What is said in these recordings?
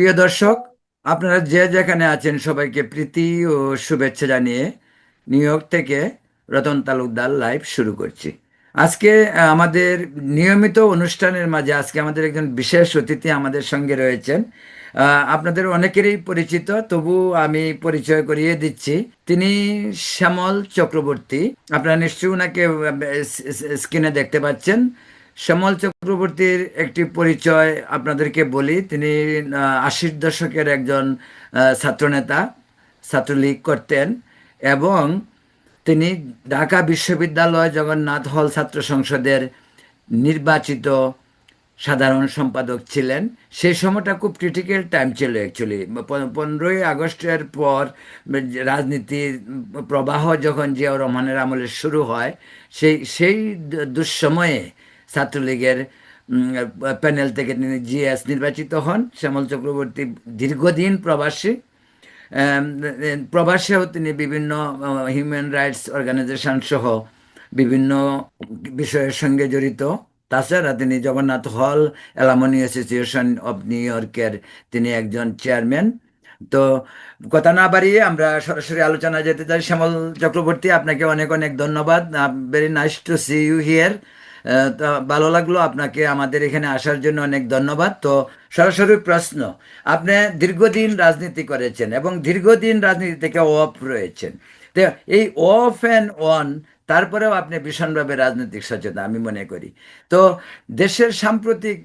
প্রিয় দর্শক, আপনারা যে যেখানে আছেন সবাইকে প্রীতি ও শুভেচ্ছা জানিয়ে নিউ ইয়র্ক থেকে রতন তালুকদার লাইভ শুরু করছি। আজকে আমাদের নিয়মিত অনুষ্ঠানের মাঝে আজকে আমাদের একজন বিশেষ অতিথি আমাদের সঙ্গে রয়েছেন। আপনাদের অনেকেরই পরিচিত, তবু আমি পরিচয় করিয়ে দিচ্ছি। তিনি শ্যামল চক্রবর্তী। আপনারা নিশ্চয়ই ওনাকে স্ক্রিনে দেখতে পাচ্ছেন। শ্যামল চক্রবর্তীর একটি পরিচয় আপনাদেরকে বলি। তিনি আশির দশকের একজন ছাত্রনেতা, ছাত্রলীগ করতেন এবং তিনি ঢাকা বিশ্ববিদ্যালয় জগন্নাথ হল ছাত্র সংসদের নির্বাচিত সাধারণ সম্পাদক ছিলেন। সেই সময়টা খুব ক্রিটিক্যাল টাইম ছিল অ্যাকচুয়ালি পনেরোই আগস্টের পর রাজনীতির প্রবাহ যখন জিয়াউর রহমানের আমলে শুরু হয়, সেই সেই দুঃসময়ে ছাত্রলীগের প্যানেল থেকে তিনি জিএস নির্বাচিত হন। শ্যামল চক্রবর্তী দীর্ঘদিন প্রবাসী। প্রবাসেও তিনি বিভিন্ন হিউম্যান রাইটস অর্গানাইজেশন সহ বিভিন্ন বিষয়ের সঙ্গে জড়িত। তাছাড়া তিনি জগন্নাথ হল অ্যালামনি অ্যাসোসিয়েশন অব নিউ ইয়র্কের তিনি একজন চেয়ারম্যান তো কথা না বাড়িয়ে আমরা সরাসরি আলোচনা যেতে চাই। শ্যামল চক্রবর্তী, আপনাকে অনেক অনেক ধন্যবাদ। Very nice to see you here তো ভালো লাগল আপনাকে আমাদের এখানে আসার জন্য অনেক ধন্যবাদ। তো সরাসরি প্রশ্ন, আপনি দীর্ঘদিন রাজনীতি করেছেন এবং দীর্ঘদিন রাজনীতি থেকে অফ রয়েছেন। তো এই অফ অ্যান্ড অন তারপরেও আপনি ভীষণভাবে রাজনৈতিক সচেতন, আমি মনে করি। তো দেশের সাম্প্রতিক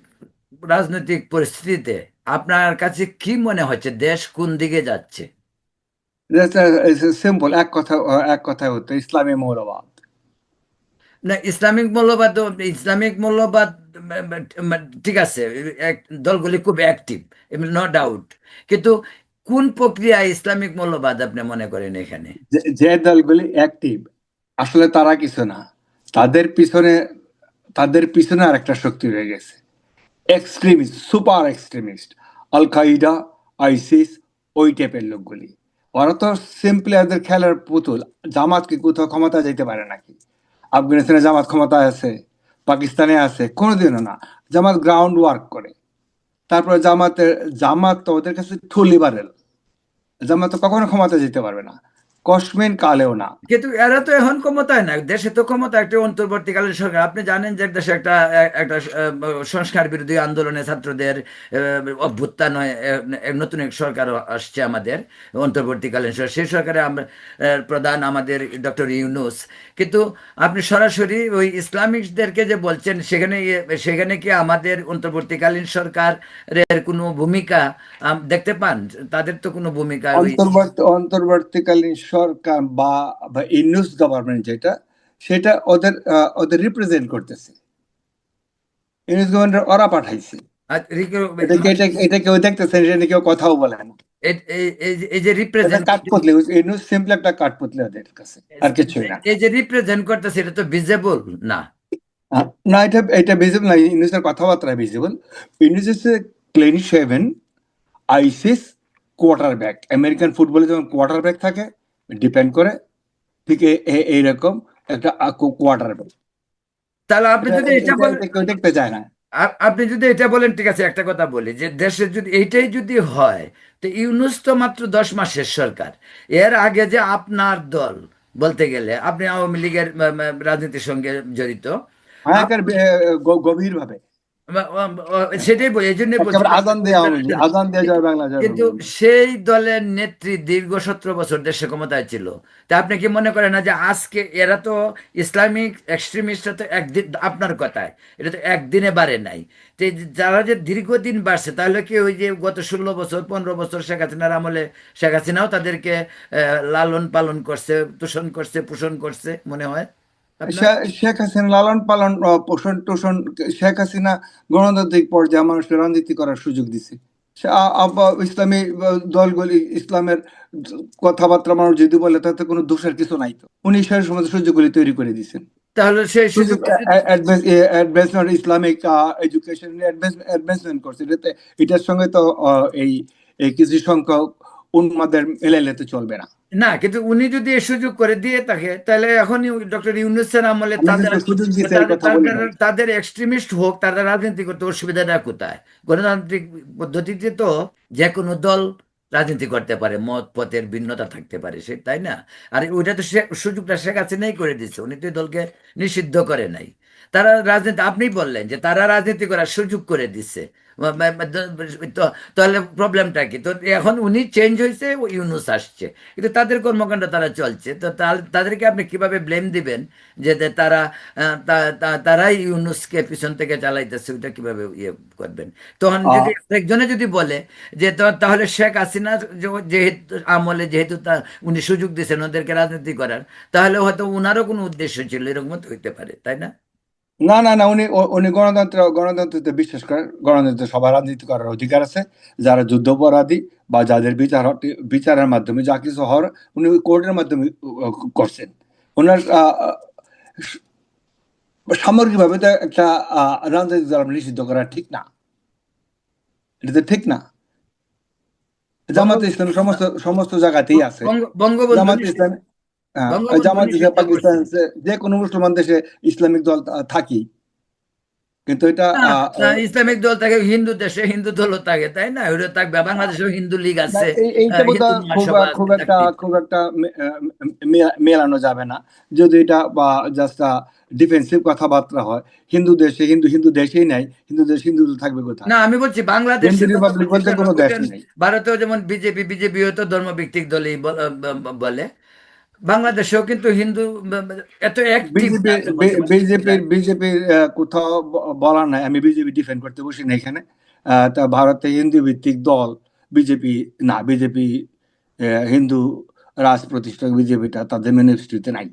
রাজনৈতিক পরিস্থিতিতে আপনার কাছে কি মনে হচ্ছে, দেশ কোন দিকে যাচ্ছে? সিম্পল এক কথা, এক কথায় হতো ইসলামী মৌলবাদ। না, ইসলামিক মূল্যবাদ ইসলামিক মূল্যবাদ ঠিক আছে দলগুলি খুব অ্যাক্টিভ নো ডাউট কিন্তু কোন প্রক্রিয়ায় ইসলামিক মূল্যবাদ আপনি মনে করেন এখানে? যে- দলগুলি অ্যাক্টিভ আসলে তারা কিছু না। তাদের পিছনে তাদের পিছনে আর একটা শক্তি রয়ে গেছে। Extremist super extremist Al Qaeda ISIS ওই টাইপের লোকগুলি। ওরা তো সিম্পলি খেলার পুতুল। জামাত কি কোথাও ক্ষমতা যেতে পারে নাকি? আফগানিস্তানে জামাত ক্ষমতায় আছে, পাকিস্তানে আছে, কোনোদিনও না। জামাত গ্রাউন্ড ওয়ার্ক করে। তারপরে জামাতের, জামাত তো ওদের কাছে টু লিবারেল জামাত তো কখনো ক্ষমতা যেতে পারবে না। কসমিন কালেও না। কিন্তু এরা তো এখন ক্ষমতায় না দেশে তো ক্ষমতা একটা অন্তর্বর্তীকালীন সরকার। আপনি জানেন যে দেশে একটা একটা সংস্কার বিরোধী আন্দোলনে ছাত্রদের অভ্যুত্থান হয়ে নতুন এক সরকার আসছে আমাদের অন্তর্বর্তীকালীন সরকার। সেই সরকারে আমরা প্রধান আমাদের ডক্টর ইউনুস। কিন্তু আপনি সরাসরি ওই ইসলামিকদেরকে যে বলছেন সেখানে সেখানে কি আমাদের অন্তর্বর্তীকালীন সরকারের কোনো ভূমিকা দেখতে পান? তাদের তো কোনো ভূমিকা অন্তর্বর্তীকালীন সরকার বা বা ইউনুস গভর্নমেন্ট যেটা সেটা ওদের ওদের রিপ্রেজেন্ট করতেছে। ইউনুস গভর্নমেন্ট ওরা পাঠাইছে। এটা এটা কেউ কেউ কথাও বলে না। এই- যে- রিপ্রেজেন্ট কাঠপুতলি ইউনুস সিম্পলি একটা কাঠপুতলি ওদের কাছে আর কিছুই না। এই যে রিপ্রেজেন্ট করতেছে এটা তো ভিজেবল না। না এটা এটা ভিজিবল না ইউনুসের কথাবার্তা ভিজিবল ইউনুস হচ্ছে clean shaven ISIS quarterback American ফুটবলে যেমন কোয়ার্টার ব্যাক থাকে ডিপেন্ড করে ঠিক এইরকম একটা কোয়ার্টার তাহলে আপনি যদি এটা বলেন দেখতে চায় না। আ- আপনি যদি এটা বলেন ঠিক আছে একটা কথা বলি যে দেশে যদি এইটাই যদি হয় তো ইউনুস তো মাত্র দশ মাসের সরকার। এর আগে যে আপনার দল বলতে গেলে আপনি আওয়ামী লীগের রাজনীতির সঙ্গে জড়িত। ভয়ঙ্কর সেটাই বলি এই জন্য বাংলা কিন্তু সেই দলের নেত্রী দীর্ঘ সতেরো বছর দেশে ক্ষমতায় ছিল। তা আপনি কি মনে করেন না যে আজকে এরা তো ইসলামিক এক্সট্রিমিস্টরা তো একদিন আপনার কথায় এটা তো একদিনে বাড়ে নাই। তো যারা যে দীর্ঘদিন বাড়ছে তাহলে কি ওই যে গত ষোলো বছর পনেরো বছর শেখ হাসিনার আমলে শেখ হাসিনাও তাদেরকে আহ, লালন পালন করছে তোষণ করছে পোষণ করছে মনে হয়? শেখ হাসিনা লালন পালন পোষণ টোষণ শেখ হাসিনা গণতান্ত্রিক পর্যায়ে মানুষকে রাজনীতি করার সুযোগ দিছে। ইসলামী দলগুলি ইসলামের কথাবার্তা মানুষ যদি বলে তাতে কোনো দোষের কিছু নাই তো। উনি সেই সুযোগগুলি তৈরি করে দিয়েছেন তাহলে সেই সুযোগ অ্যাডভান্সমেন্ট ইসলামিক এডুকেশন অ্যাডভান্সমেন্ট করছে। এটাতে এটার সঙ্গে তো এই কিছু সংখ্যক উন্মাদের এলাইলে তো চলবে না। না কিন্তু উনি যদি এই সুযোগ করে দিয়ে থাকে তাহলে এখনই ডক্টর ইউনুসের আমলে তাদের তাদের- এক্সট্রিমিস্ট হোক তাদের রাজনীতি করতে অসুবিধাটা কোথায়। গণতান্ত্রিক পদ্ধতিতে তো যে কোনো দল রাজনীতি করতে পারে মত পথের ভিন্নতা থাকতে পারে সে তাই না? আর ওইটা তো সে সুযোগটা শেখ হাসিনাই করে দিচ্ছে উনি তো দলকে নিষিদ্ধ করে নাই। তারা রাজনীতি আপনি বললেন যে তারা রাজনীতি করার সুযোগ করে দিচ্ছে তাহলে প্রবলেমটা কি? তো এখন উনি চেঞ্জ হয়েছে ইউনুস আসছে। কিন্তু তাদের কর্মকাণ্ড তারা চলছে। তো তাদেরকে আপনি কীভাবে ব্লেম দিবেন যে তারা আহ, তা- তা- তারাই ইউনুসকে পিছন থেকে চালাইতেছে? ওটা কীভাবে ইয়ে করবেন? তখন যদি একজনে যদি বলে যে তাহলে শেখ হাসিনা যেহেতু আমলে যেহেতু তা উনি সুযোগ দিয়েছেন ওদেরকে রাজনীতি করার তাহলে হয়তো উনারও কোনো উদ্দেশ্য ছিল এরকম তো হইতে পারে তাই না? না না না উনি উনি গণতন্ত্র গণতন্ত্রে বিশ্বাস করেন। গণতন্ত্রে সবার রাজনীতি করার অধিকার আছে। যারা যুদ্ধাপরাধী বা যাদের বিচার বিচারের মাধ্যমে যা কিছু হওয়ার উনি কোর্টের মাধ্যমে করছেন। ওনার সামগ্রিকভাবে তো একটা আহ, রাজনৈতিক দল নিষিদ্ধ করা ঠিক না। এটা তো ঠিক না। জামাত ইসলাম সমস্ত সমস্ত জায়গাতেই আছে। জামাত ইসলাম জামাত পাকিস্তান যে কোনো মুসলমান দেশে ইসলামিক দল থাকি। কিন্তু এটা ইসলামিক দল থাকে হিন্দু দেশে হিন্দু দলও থাকে তাই না? ওটা থাকবে বাংলাদেশেও হিন্দু লীগ আছে এইটা খুব একটা খুব একটা মেলানো যাবে না। যদি এটা বা জাস্ট ডিফেন্সিভ কথাবার্তা হয় হিন্দু দেশে হিন্দু হিন্দু দেশেই নাই হিন্দু দেশ হিন্দু থাকবে কোথায়? না আমি বলছি বাংলাদেশ বলতে কোনো দেশ নেই। ভারতেও যেমন বিজেপি বিজেপিও তো ধর্মভিত্তিক দলই বলে। বাংলাদেশেও কিন্তু হিন্দু এত বিজেপির বিজেপির কোথাও বলা বলার নাই। আমি বিজেপি ডিফেন্ড করতে বসি না এখানে। আহ, তা ভারতে হিন্দু ভিত্তিক দল বিজেপি না বিজেপি হিন্দু রাজ প্রতিষ্ঠা বিজেপিটা তাদের ম্যানিফেস্টোতে নাই।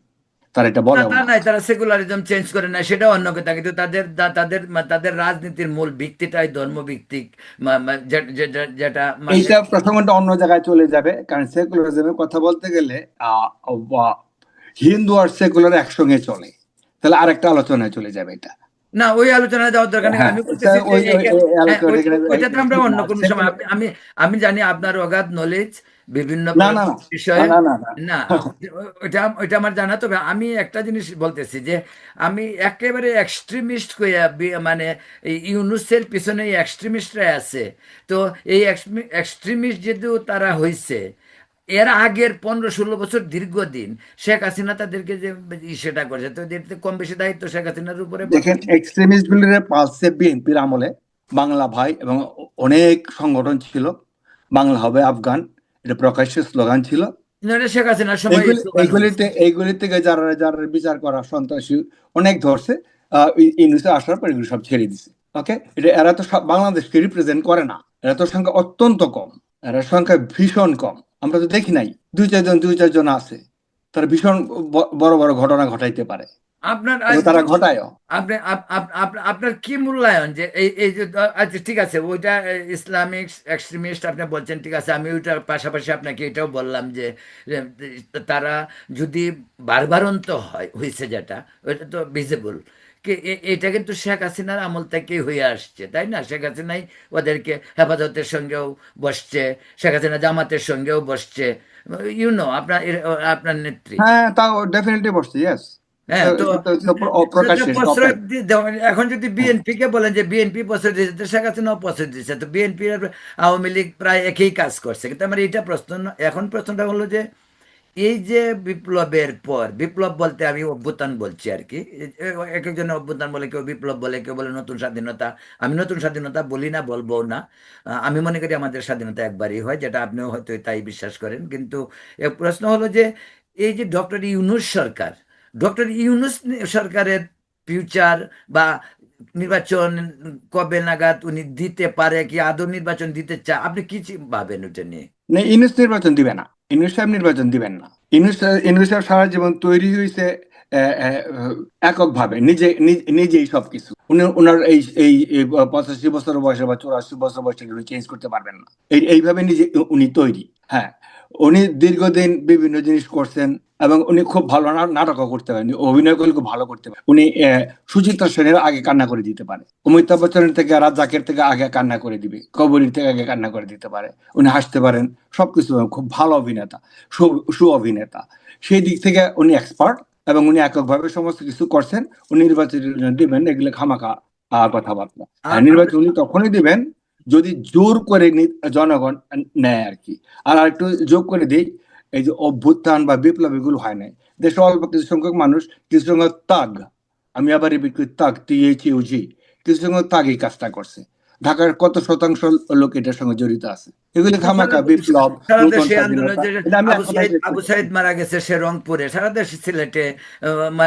তারা এটা বলে না নাই তারা সেকুলারিজম চেঞ্জ করে না সেটা অন্য কথা কিন্তু তাদের তাদের তাদের রাজনীতির মূল ভিত্তিটাই ধর্মভিত্তিক যেটা মানে- এইটা প্রসঙ্গটা অন্য জায়গায় চলে যাবে কারণ সেকুলারিজমের কথা বলতে গেলে হিন্দু আর সেকুলার একসঙ্গে চলে। তাহলে আরেকটা আলোচনায় চলে যাবে এটা। না ওই আলোচনা যাওয়ার দরকার নেই হ্যাঁ, আমি বলতেছি হ্যাঁ, ওইটাতে আমরা অন্য কোনো সময় আপনি- আমি আমি জানি আপনার অগাধ নলেজ বিভিন্ন বিষয়ে না ওইটা ওইটা আমার জানা তবে আমি একটা জিনিস বলতেছি যে আমি একেবারে এক্সট্রিমিস্ট কইয়া মানে ইউনুসের পিছনে এক্সট্রিমিস্টরা আছে। তো এই এক্সট্রিমিস্ট যেহেতু তারা হয়েছে এর আগের পনেরো ষোলো বছর দীর্ঘদিন শেখ হাসিনা তাদেরকে যে সেটা করেছে তো কম বেশি দায়িত্ব শেখ হাসিনার উপরে দেখেন এক্সট্রিমিস্ট গুলির পালসে বিএনপির আমলে বাংলা ভাই এবং অনেক সংগঠন ছিল বাংলা হবে আফগান। এটা প্রকাশ্য স্লোগান ছিল। শেখ হাসিনার সময় এইগুলি এইগুলিতে এইগুলি থেকে যারা যারা বিচার করা সন্ত্রাসী অনেক ধরছে ইউনিসে আসার পর এগুলো সব ছেড়ে দিছে। ওকে এটা এরা তো সব বাংলাদেশকে রিপ্রেজেন্ট করে না। এরা তো সংখ্যা অত্যন্ত কম। এরা সংখ্যা ভীষণ কম। আমরা তো দেখি নাই। দুই চারজন দুই চারজন আছে। তারা ভীষণ বড় বড় ঘটনা ঘটাইতে পারে। আপনার তারা আপনি আপ- আপনার কি মূল্যায়ন যে এই এই যে আচ্ছা ঠিক আছে ওইটা ইসলামিক এক্সট্রিমিস্ট আপনি বলছেন ঠিক আছে আমি ওইটার পাশাপাশি আপনাকে এটাও বললাম যে তারা যদি বারবারন্ত হয় হয়েছে যেটা ওইটা তো ভিজিবল এটা কিন্তু শেখ হাসিনার আমল থেকেই হয়ে আসছে তাই না? শেখ হাসিনাই ওদেরকে হেফাজতের সঙ্গেও বসছে শেখ হাসিনা জামাতের সঙ্গেও বসছে ইউনো আপনার আপনার নেত্রী। হ্যাঁ তাও ডেফিনেটলি বসছে ইয়েস হ্যাঁ এখন যদি বিএনপি কে বলেন যে বিএনপি প্রশ্রয় দিয়েছে তো শেখ হাসিনাও প্রশ্রয় দিয়েছে। তো বিএনপি আওয়ামী লীগ প্রায় একই কাজ করছে। কিন্তু আমার এটা প্রশ্ন এখন প্রশ্নটা হলো যে এই যে বিপ্লবের পর বিপ্লব বলতে আমি অভ্যুত্থান বলছি আর কি। এক একজন অভ্যুত্থান বলে কেউ বিপ্লব বলে কেউ বলে নতুন স্বাধীনতা। আমি নতুন স্বাধীনতা বলি না বলব না। আমি মনে করি আমাদের স্বাধীনতা একবারই হয় যেটা আপনিও হয়তো তাই বিশ্বাস করেন। কিন্তু প্রশ্ন হলো যে এই যে ডক্টর ইউনুস সরকার ডক্টর ইউনুস সরকারের ফিউচার বা নির্বাচন কবে নাগাদ উনি দিতে পারে কি আদৌ নির্বাচন দিতে চায় আপনি কি ভাবেন ওটা নিয়ে? না, ইউনুস নির্বাচন দিবে না। ইউনুস সাহেব নির্বাচন দিবেন না। ইউনুস ইউনুস সাহেব সারা জীবন তৈরি হয়েছে একক ভাবে নিজে, নিজ- নিজেই সবকিছু। উনি ওনার এই এই পঁচাশি বছর বয়সে বা চৌরাশি বছর বয়সে উনি চেঞ্জ করতে পারবেন না। এইভাবে নিজে উনি তৈরি। হ্যাঁ। উনি দীর্ঘদিন বিভিন্ন জিনিস করছেন এবং উনি খুব ভালো নাটকও করতে পারেন অভিনয় করলে খুব ভালো করতে পারেন। উনি সুচিত্রা সেনের আগে কান্না করে দিতে পারে। অমিতাভ বচ্চনের থেকে রাজ্জাকের থেকে আগে কান্না করে দিবে কবরীর থেকে আগে কান্না করে দিতে পারে। উনি হাসতে পারেন সবকিছু খুব ভালো অভিনেতা সু সু অভিনেতা। সেই দিক থেকে উনি এক্সপার্ট এবং উনি এককভাবে সমস্ত কিছু করছেন। উনি নির্বাচিত দিবেন এগুলো খামাখা আহ, কথাবার্তা। নির্বাচন উনি তখনই দিবেন যদি জোর করে জনগণ নেয় আর কি। আর আরেকটু যোগ করে দিই, এই যে অভ্যুত্থান বা বিপ্লব এগুলো হয় নাই। দেশে অল্প কিছু সংখ্যক মানুষ, কিছু সংখ্যক তাগ, আমি আবার রিপিট করি, তাগ টিএইচ ইউজি কিছু সংখ্যক তাগ এই কাজটা করছে। ঢাকার কত শতাংশ লোক এটার সঙ্গে জড়িত আছে? এগুলি খামাকা বিপ্লব সারা দেশে আন্দোলন। যে আবু সাইদ মারা গেছে সে রংপুরে সারা দেশে সিলেটে বা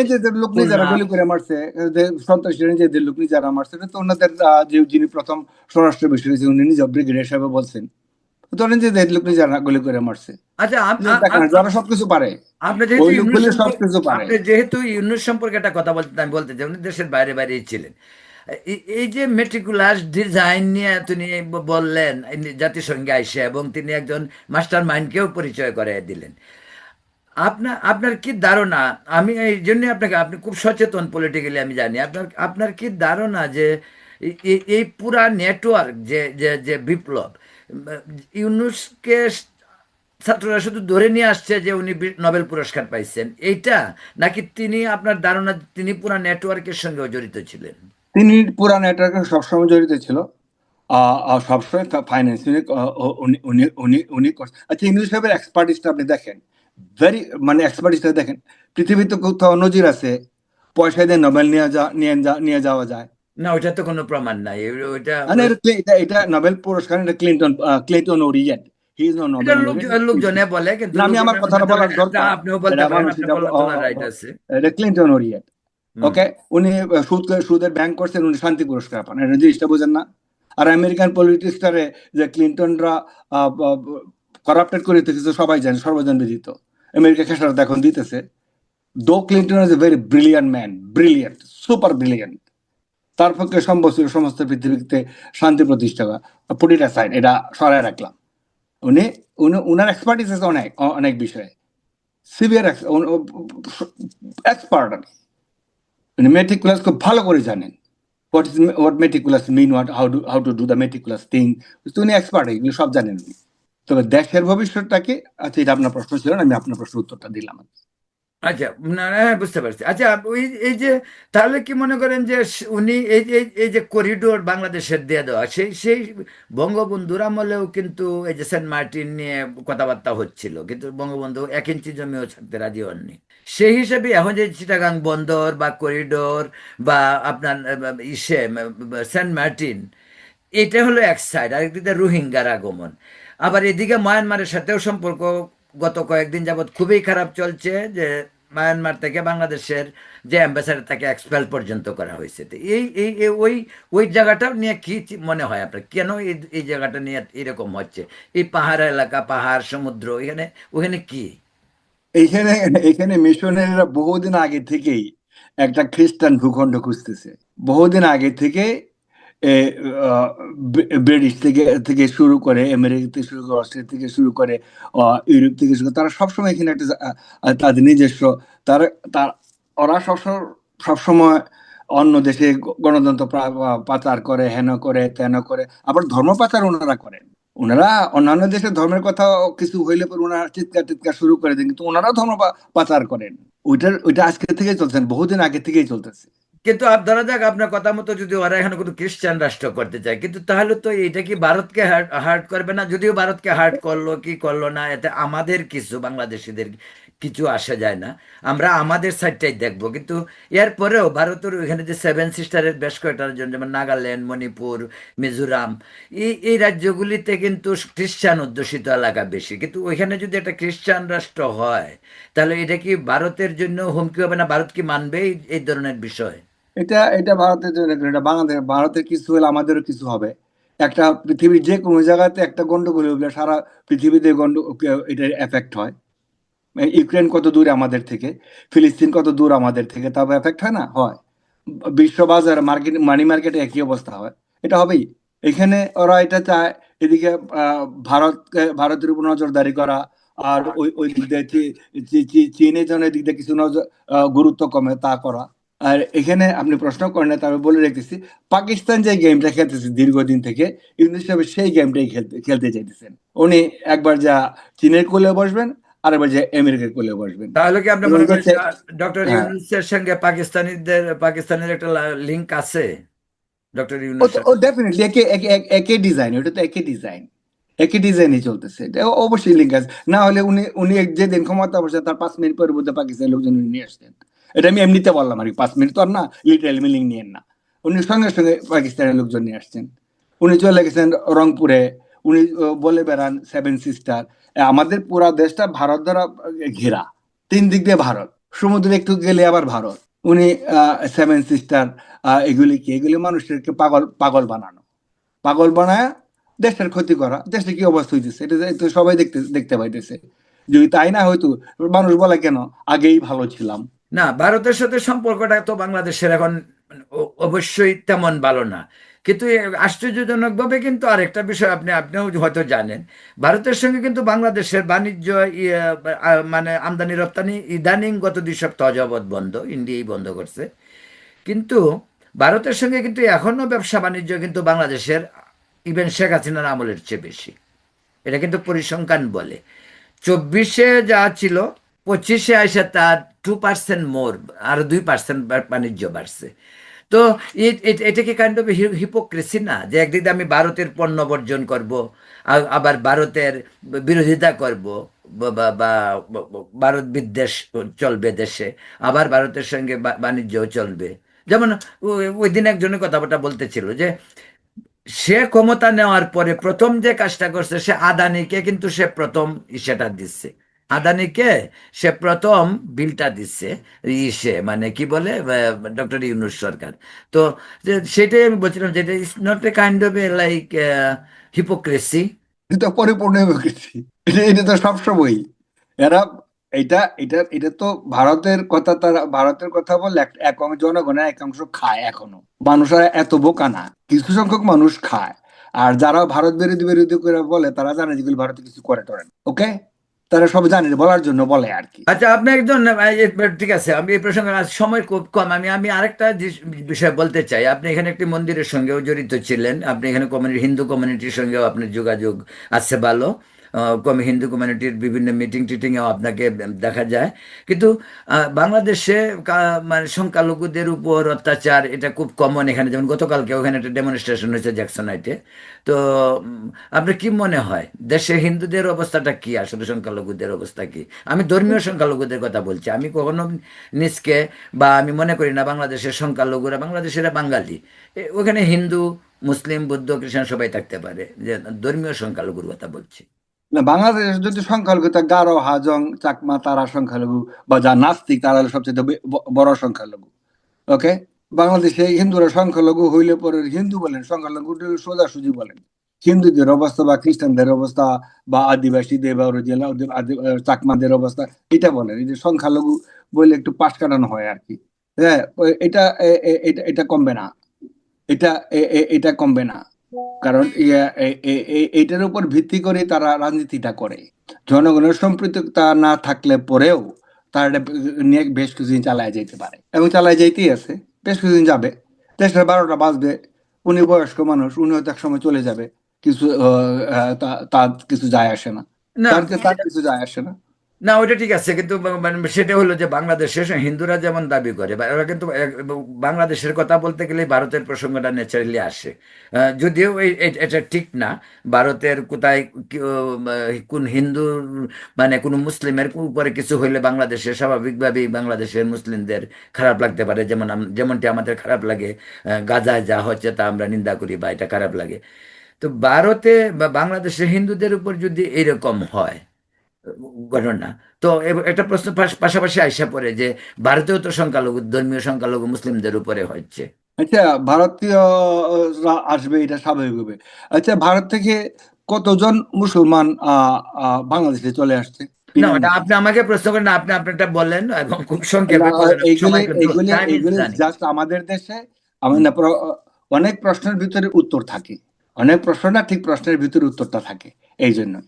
নিজেদের লোক খুলনা। গুলি করে মারছে যে সন্ত্রাসীরা নিজেদের লোক নিজেরা মারছে তো ওনাদের যে যিনি প্রথম স্বরাষ্ট্র বিষয় হয়েছে উনি নিজ ব্রিগেডিয়ার সাহেব বলছেন তো ওরা নিজেদের লোক নিজেরা গুলি করে মারছে আচ্ছা যারা সবকিছু পারে আপনি যেহেতু সবকিছু পারে। যেহেতু ইউনুস সম্পর্কে একটা কথা বলতে আমি বলতে চাই উনি দেশের বাইরে বাইরেই ছিলেন এই- যে মেট্রিকুলার ডিজাইন নিয়ে তিনি বললেন জাতিসংঘে আইসে, এবং তিনি একজন মাস্টার মাইন্ডকেও পরিচয় করে দিলেন। আপনার আপনার কি ধারণা, আমি এই জন্য আপনাকে, আপনি খুব সচেতন পলিটিক্যালি আমি জানি, আপনার আপনার কি ধারণা যে এই পুরা নেটওয়ার্ক যে যে যে বিপ্লব ইউনুসকে ছাত্ররা শুধু ধরে নিয়ে আসছে যে উনি নোবেল পুরস্কার পাইছেন, এইটা? নাকি তিনি আপনার ধারণা, তিনি পুরা নেটওয়ার্কের সঙ্গেও জড়িত ছিলেন? তিনি পুরা নেটওয়ার্কে সবসময় জড়িত ছিল। সবসময় ফাইন্যান্স উনি উনি উনি উনি আচ্ছা ইংলিশ সাহেবের এক্সপার্টিসটা আপনি দেখেন। ভেরি মানে এক্সপার্টিসটা দেখেন। পৃথিবীতে কোথাও নজির আছে পয়সা দিয়ে নোবেল নিয়ে যা নিয়ে যা- নিয়ে যাওয়া যায়। না ওইটা তো কোনো প্রমাণ নাই। ওইটা মানে এটা এটা নোবেল পুরস্কার এটা Clinton Clinton orient he is no Nobel লোকজনে বলে কিন্তু আমি আমার কথাটা বলার দরকার। আপনিও বলতে পারেন এটা- ক্লিন্টন ওরিয়েন্ট। ওকে উনি সুদ সুদের ব্যাংক করছেন, উনি শান্তি পুরস্কার পান। এটা জিনিসটা বোঝেন না। আর আমেরিকান পলিটিক্সটারে যে ক্লিন্টনরা করাপ্টেড করে দিতেছে সবাই জানে, সর্বজন বিদিত। আমেরিকা খেসারত এখন দিতেছে। Though Clinton is a very brilliant man brilliant super brilliant তার পক্ষে সম্ভব ছিল সমস্ত পৃথিবীতে শান্তি প্রতিষ্ঠা করা। পুটিটা সাইড এটা সরাই রাখলাম। উনি উনি, উনার এক্সপার্টিস আছে অনেক অনেক বিষয়ে। সিভিয়ার এক্সপার্ট উনি মেট্রিকুলাস খুব ভালো করে জানেন what is what meticulous mean what how do how to do the meticulous thing উনি এক্সপার্ট এগুলো সব জানেন উনি তবে দেশের ভবিষ্যৎটাকে আচ্ছা এটা আপনার প্রশ্ন ছিল না, আমি আপনার প্রশ্নের উত্তরটা দিলাম আচ্ছা না হ্যাঁ, বুঝতে পারছি। আচ্ছা ওই এই যে তাহলে কি মনে করেন যে উনি এই এই যে করিডোর বাংলাদেশের দিয়ে দেওয়া সেই সেই বঙ্গবন্ধুর আমলেও কিন্তু এই যে সেন্ট মার্টিন নিয়ে কথাবার্তা হচ্ছিল কিন্তু বঙ্গবন্ধু এক ইঞ্চি জমিও ছাড়তে রাজি হননি। সেই হিসেবে এখন যে চিটাগাং বন্দর বা করিডোর বা আপনার ইসে সেন্ট মার্টিন এটা হলো এক সাইড আরেকদিকে রোহিঙ্গার আগমন। আবার এদিকে মায়ানমারের সাথেও সম্পর্ক গত কয়েকদিন যাবৎ খুবই খারাপ চলছে যে মায়ানমার থেকে বাংলাদেশের যে অ্যাম্বাসাডার তাকে এক্সপেল পর্যন্ত করা হয়েছে। তো এই এই ওই ওই জায়গাটা নিয়ে কি মনে হয় আপনার? কেন এই এই জায়গাটা নিয়ে এরকম হচ্ছে? এই পাহাড় এলাকা, পাহাড়, সমুদ্র, এখানে, ওখানে কি? এইখানে এখানে মিশনারিরা বহুদিন আগে থেকেই একটা খ্রিস্টান ভূখণ্ড খুঁজতেছে। বহুদিন আগে থেকে ব্রিটিশ থেকে থেকে শুরু করে, আমেরিকা থেকে শুরু করে অস্ট্রেলিয়া থেকে শুরু করে ইউরোপ থেকে শুরু করে, তারা সবসময় এখানে একটা তাদের নিজস্ব, তারা তার ওরা সবসময় সবসময় অন্য দেশে গণতন্ত্র পাচার করে, হেন করে, তেন করে, আবার ধর্ম পাচার ওনারা করেন। ওনারা অন্যান্য দেশের ধর্মের কথা কিছু হইলে পর ওনারা চিৎকার টিৎকার শুরু করে দেন, কিন্তু ওনারাও ধর্ম পাচার করেন। ওইটার, ওইটা আজকে থেকেই চলছেন বহুদিন আগে থেকেই চলতেছে। কিন্তু ধরা যাক আপনার কথা মতো যদি ওরা এখানে কোনো খ্রিস্টান রাষ্ট্র করতে চায়। কিন্তু তাহলে তো এটা কি ভারতকে হার্ট করবে না? যদিও ভারতকে হার্ট করল কি করল না, এতে আমাদের কিছু বাংলাদেশিদের কিছু আসা যায় না। আমরা আমাদের সাইডটাই দেখব। কিন্তু এরপরেও ভারতের ওইখানে যে সেভেন সিস্টারের বেশ কয়েকটার জন্য, যেমন নাগাল্যান্ড মণিপুর মিজোরাম এই এই রাজ্যগুলিতে কিন্তু খ্রিস্টান অধ্যুষিত এলাকা বেশি। কিন্তু ওইখানে যদি একটা খ্রিস্টান রাষ্ট্র হয়, তাহলে এটা কি ভারতের জন্য হুমকি হবে না? ভারত কি মানবে এই ধরনের বিষয়? এটা এটা ভারতের জন্য এটা বাংলাদেশ ভারতের কিছু হলে আমাদেরও কিছু হবে একটা পৃথিবীর যে কোনো জায়গাতে একটা গন্ডগোল হলে সারা পৃথিবীতে গন্ড এটা এফেক্ট হয় ইউক্রেন কত দূরে আমাদের থেকে ফিলিস্তিন কত দূর আমাদের থেকে তবে এফেক্ট হয় না হয় বিশ্ববাজার মার্কেট মানি মার্কেটে একই অবস্থা হয় এটা হবেই এখানে ওরা এটা চায় এদিকে ভারত ভারতের উপর নজরদারি করা আর ওই ওই দিক দিয়ে চীনের জন্য এদিক দিয়ে কিছু নজর গুরুত্ব কমে তা করা আর এখানে আপনি প্রশ্ন করেন না, তবে বলে রেখেছি পাকিস্তান যে গেমটা খেলতেছে দীর্ঘদিন থেকে ইউনুস সাহেব সেই গেমটাই খেলতে খেলতে চাইতেছেন। উনি একবার যা চীনের কোলে বসবেন আরেকবার যা আমেরিকার কোলে বসবেন। তাহলে কি আপনি মনে হচ্ছে- ডক্টর হ্যাঁ। ইউনুসের সঙ্গে পাকিস্তানিদের পাকিস্তানের একটা লিংক আছে? ডক্টর ইউনুস ও ডেফিনেটলি একে একে- একে- ডিজাইন ওটা তো একই ডিজাইন একই ডিজাইনই চলতেছে। এটা অবশ্যই লিঙ্ক আছে। না হলে উনি উনি যেদিন ক্ষমতা বসে তার পাঁচ মিনিট পরে বোধহয় পাকিস্তানের লোকজন নিয়ে আসতেন। এটা আমি এমনিতে বললাম আর কি, পাঁচ মিনিট তো আর না লিটারাল মিলিং নিয়েন না উনি সঙ্গে সঙ্গে পাকিস্তানের লোকজন নিয়ে আসছেন। উনি চলে গেছেন রংপুরে, উনি বলে বেড়ান সেভেন সিস্টার আমাদের পুরা দেশটা ভারত দ্বারা ঘেরা। তিন দিক দিয়ে ভারত। সমুদ্রে একটু গেলে আবার ভারত। উনি সেভেন সিস্টার এগুলি কি? এগুলি মানুষদেরকে পাগল পাগল বানানো। পাগল বানায় দেশের ক্ষতি করা। দেশে কি অবস্থা হইতেছে? এটা তো সবাই দেখতে দেখতে পাইতেছে। যদি তাই না হয়তো মানুষ বলে কেন, আগেই ভালো ছিলাম। না ভারতের সাথে সম্পর্কটা তো বাংলাদেশের এখন অবশ্যই তেমন ভালো না। কিন্তু এ আশ্চর্যজনক ভাবে কিন্তু আরেকটা বিষয় আপনি আপনিও হয়তো জানেন ভারতের সঙ্গে কিন্তু বাংলাদেশের বাণিজ্য ইয়ে, মানে আমদানি রপ্তানি ইদানিং গত দুই সপ্তাহ যাবৎ বন্ধ ইন্ডিয়াই বন্ধ করছে। কিন্তু ভারতের সঙ্গে কিন্তু এখনও ব্যবসা বাণিজ্য কিন্তু বাংলাদেশের ইভেন শেখ হাসিনার আমলের চেয়ে বেশি। এটা কিন্তু পরিসংখ্যান বলে। চব্বিশে যা ছিল পঁচিশে আসে তার টু পার্সেন্ট মোর আর দুই পার্সেন্ট বাণিজ্য বাড়ছে। তো এ- এ- এটা কি কাইন্ড অফ হিপোক্রেসি না, যে একদিক আমি ভারতের পণ্য বর্জন করব আবার ভারতের বিরোধিতা করব, বা- ভারত বিদ্বেষ চলবে দেশে, আবার ভারতের সঙ্গে বা- বাণিজ্যও চলবে। যেমন ওই- দিন একজনের কথাবার্তা বলতেছিল যে, সে ক্ষমতা নেওয়ার পরে প্রথম যে কাজটা করছে, সে আদানিকে কিন্তু সে প্রথম সেটা দিচ্ছে। আদানিকে সে প্রথম বিলটা দিচ্ছে, ইসে মানে কি বলে ডক্টর ইউনুস সরকার। তো সেটাই আমি বলছিলাম যেটা is not a kind of a like hypocrisy এটা পরিপূর্ণ গেছি এটা তো সবসময়ই। এরা, এটা এটা এটা তো ভারতের কথা তারা, ভারতের কথা বলে এক এক অংশ জনগণের একাংশ খায় এখনও। মানুষরা এত বোকা না, কিছু সংখ্যক মানুষ খায়। আর যারা ভারত বিরোধী বিরোধী করে বলে, তারা জানে যেগুলো ভারতে কিছু করে টরে ওকে তারা সব জানে বলার জন্য বলে আর কি। আচ্ছা আপনি একজন ঠিক আছে, আমি এই প্রসঙ্গে সময় খুব কম। আমি আমি আরেকটা বিষয় বলতে চাই। আপনি এখানে একটি মন্দিরের সঙ্গেও জড়িত ছিলেন। আপনি এখানে কমিউনিটি হিন্দু কমিউনিটির সঙ্গেও আপনার যোগাযোগ আছে ভালো। হিন্দু কমিউনিটির বিভিন্ন মিটিং টিটিংয়েও আপনাকে দেখা যায়। কিন্তু বাংলাদেশে মানে সংখ্যালঘুদের উপর অত্যাচার এটা খুব কমন এখানে। যেমন গতকালকে ওখানে একটা ডেমনস্ট্রেশন হয়েছে জ্যাকসন জ্যাকসনাইটে তো আপনার কি মনে হয়? দেশে হিন্দুদের অবস্থাটা কি? আসলে সংখ্যালঘুদের অবস্থা কি? আমি ধর্মীয় সংখ্যালঘুদের কথা বলছি। আমি কখনো নিজকে বা আমি মনে করি না বাংলাদেশের সংখ্যালঘুরা, বাংলাদেশের বাঙালি। ওখানে হিন্দু, মুসলিম, বৌদ্ধ, খ্রিস্টান সবাই থাকতে পারে। যে ধর্মীয় সংখ্যালঘুর কথা বলছি। না বাংলাদেশ যদি সংখ্যালঘু তা গারো হাজং চাকমা তারা সংখ্যালঘু বা যা নাস্তিক তারা হলো সবচেয়ে বড় সংখ্যালঘু। ওকে? বাংলাদেশে হিন্দুরা সংখ্যালঘু হইলে পরে হিন্দু বলেন সংখ্যালঘু সোজাসুজি বলেন। হিন্দুদের অবস্থা বা খ্রিস্টানদের অবস্থা বা আদিবাসীদের বা আহ, চাকমাদের অবস্থা এটা বলেন। এই যে সংখ্যালঘু বলে একটু পাশ কাটানো হয় আর কি। হ্যাঁ এটা এটা কমবে না। এটা এটা কমবে না। কারণ এইটার উপর ভিত্তি করে তারা রাজনীতিটা করে। জনগণের সম্পৃক্ততা না থাকলে পরেও তারা নিয়ে বেশ কিছুদিন চালায় যেতে পারে। এবং চালায় যেতেই আছে বেশ কিছুদিন যাবে। দেশের বারোটা বাজবে উনি বয়স্ক মানুষ উনি হয়তো এক সময় চলে যাবে। কিছু তার কিছু যায় আসে না। তার কিছু যায় আসে না। না ওটা ঠিক আছে, কিন্তু মানে সেটা হলো যে বাংলাদেশের হিন্দুরা যেমন দাবি করে ওরা কিন্তু বাংলাদেশের কথা বলতে গেলে ভারতের প্রসঙ্গটা ন্যাচারালি আসে। যদিও এটা ঠিক না, ভারতের কোথায় কোন হিন্দু মানে কোনো মুসলিমের উপরে কিছু হইলে বাংলাদেশে স্বাভাবিকভাবেই বাংলাদেশের মুসলিমদের খারাপ লাগতে পারে, যেমন যেমনটি আমাদের খারাপ লাগে গাজায় যা হচ্ছে তা আমরা নিন্দা করি বা এটা খারাপ লাগে। তো ভারতে বা বাংলাদেশের হিন্দুদের উপর যদি এরকম হয় ঘটনা। তো একটা প্রশ্ন পাশাপাশি আইসা পড়ে যে ভারতেও তো সংখ্যালঘু ধর্মীয় সংখ্যালঘু মুসলিমদের উপরে হচ্ছে। আচ্ছা ভারতীয় আসবে এটা স্বাভাবিক হবে। আচ্ছা ভারত থেকে কতজন মুসলমান বাংলাদেশে চলে আসছে? না ওটা আপনি আমাকে প্রশ্ন করেন আপনি আপনারটা বলেন এবং খুব সংক্ষেপে. জাস্ট আমাদের দেশে আমি না প্র- অনেক প্রশ্নের ভিতরে উত্তর থাকে। অনেক প্রশ্ন না ঠিক প্রশ্নের ভিতরে উত্তরটা থাকে এই জন্য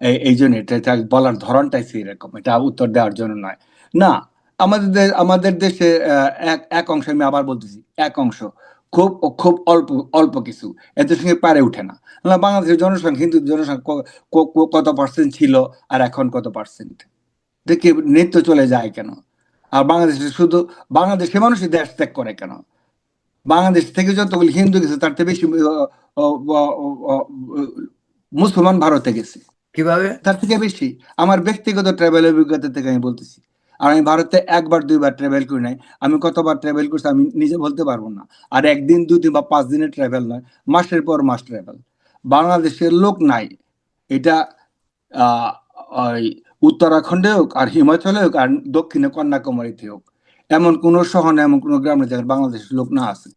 এই- জন্য এটা বলার ধরনটাই রকম এটা উত্তর দেওয়ার জন্য নয়। না, আমাদের আমাদের দেশে এক এক অংশ, আমি আবার বলতেছি, এক অংশ খুব খুব অল্প অল্প কিছু। এদের সঙ্গে পারে উঠে না। বাংলাদেশের জনসংখ্যা, হিন্দু জনসংখ্যা কত পার্সেন্ট ছিল আর এখন কত পার্সেন্ট দেখে, নৃত্য চলে যায় কেন? আর বাংলাদেশে শুধু বাংলাদেশে মানুষই দেশ ত্যাগ করে কেন? বাংলাদেশ থেকে যতগুলো হিন্দু গেছে, তার থেকে বেশি মুসলমান ভারতে গেছে। কীভাবে? তার থেকে বেশি। আমার ব্যক্তিগত ট্রাভেল অভিজ্ঞতা থেকে আমি বলতেছি। আর আমি ভারতে একবার, দুইবার ট্রাভেল করি নাই। আমি কতবার ট্রাভেল করছি আমি নিজে বলতে পারব না। আর একদিন দুই দিন বা পাঁচ দিনের ট্রাভেল নয়, মাসের পর মাস ট্রাভেল বাংলাদেশের লোক নাই। এটা ওই উত্তরাখণ্ডে হোক আর হিমাচলে হোক আর দক্ষিণে কন্যাকুমারীতে হোক। এমন কোনো শহরে এমন কোনো গ্রামে যেখানে বাংলাদেশের লোক না আছে।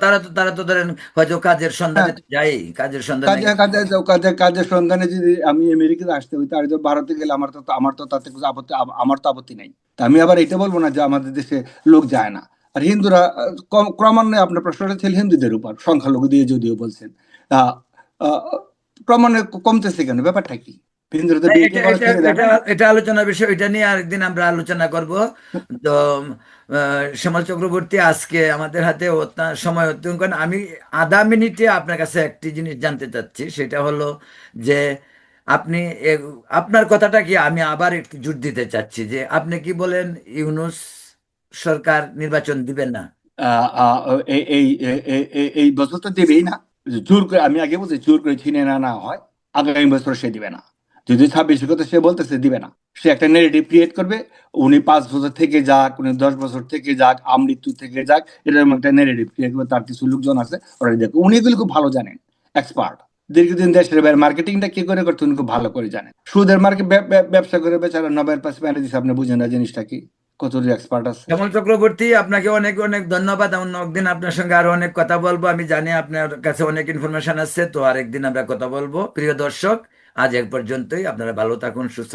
তারা তো তারা তো ধরেন হয়তো কাজের সন্ধানে যাই কাজের সন্ধানে কাজে কাজে কাজে কাজের সন্ধানে যদি আমি আমেরিকাতে আসতে হই তাহলে ভারতে গেলে আমার তো আমার তো তাতে আপত্তি আম- আমার তো আপত্তি নাই। আমি আবার এটা বলব না যে আমাদের দেশে লোক যায় না। আর হিন্দুরা ক্রমান্বয়ে আপনার প্রশ্নটা ছিল হিন্দুদের উপর সংখ্যালঘু দিয়ে যদিও বলছেন। ক্রমান্বয়ে কমতেছে কেন? ব্যাপারটা কি? এটা করে এটা ছেড়ে দেয় এটা না। এটা আলোচনার বিষয় এটা নিয়ে আরেকদিন আমরা আলোচনা করব। তো শ্যামল চক্রবর্তী আজকে আমাদের হাতে সময় আমি আধা মিনিটে আপনার কাছে একটি জিনিস জানতে চাচ্ছি সেটা হলো যে আপনি আপনার কথাটা কি আমি আবার একটু জোর দিতে চাচ্ছি যে আপনি কি বলেন ইউনুস সরকার নির্বাচন দিবেন না? এই- এই বছর তো দেবেই না। জোর করে আমি আগে বলছি জোর করে ছিনে না না হয়। আগামী বছর সে দিবে না। যদি ছাব্বিশ কথা সে বলতেছে দিবে না, সে একটা নেগেটিভ ক্রিয়েট করবে, উনি পাঁচ বছর থেকে যাক, উনি দশ বছর থেকে যাক আমৃত্যু থেকে যাক এরকম একটা নেগেটিভ ক্রিয়েট করবে, তার কিছু লোকজন আছে, ওরা দেখো, উনি এগুলো খুব ভালো জানেন এক্সপার্ট দীর্ঘদিন দেশের বাইরে মার্কেটিংটা কি করে করতে উনি খুব ভালো করে জানেন। সুদের মার্কেট ব্যবসা করে বেচারা নবের পাশে দিচ্ছে আপনি বুঝেন না জিনিসটা কি? কত এক্সপার্ট আছে। শ্যামল চক্রবর্তী, আপনাকে অনেক অনেক ধন্যবাদ। একদিন আপনার সঙ্গে আরও অনেক কথা বলব। আমি জানি আপনার কাছে অনেক ইনফরমেশন আছে, তো আরেকদিন আমরা কথা বলব। প্রিয় দর্শক আজ এক পর্যন্তই। আপনারা ভালো থাকুন সুস্থ